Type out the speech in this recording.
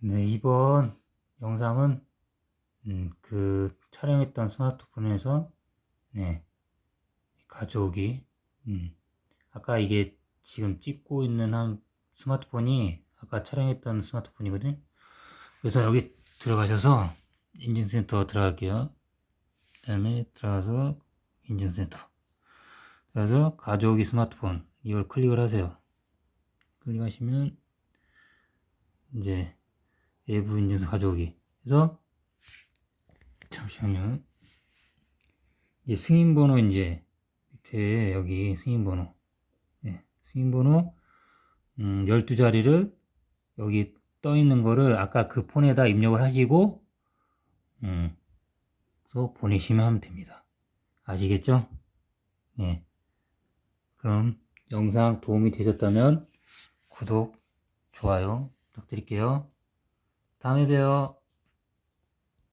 네, 이번 영상은 음, 그 촬영했던 스마트폰에서 네, 가져오기 음, 아까 이게 지금 찍고 있는 한 스마트폰이 아까 촬영했던 스마트폰이거든요. 그래서 여기 들어가셔서 인증센터 들어갈게요. 그 다음에 들어가서 인증센터 그래서 가져오기 스마트폰 이걸 클릭을 하세요. 클릭하시면 이제 외부 인증서 가져오기. 그래서 잠시만요. 이제 승인 번호 이제 밑에 여기 승인 번호. 네, 승인 번호 음, 12자리를 여기 떠 있는 거를 아까 그 폰에다 입력을 하시고 음, 그래서 보내시면 하면 됩니다. 아시겠죠? 네. 그럼 영상 도움이 되셨다면 구독, 좋아요 부탁드릴게요. 다음에 봬요.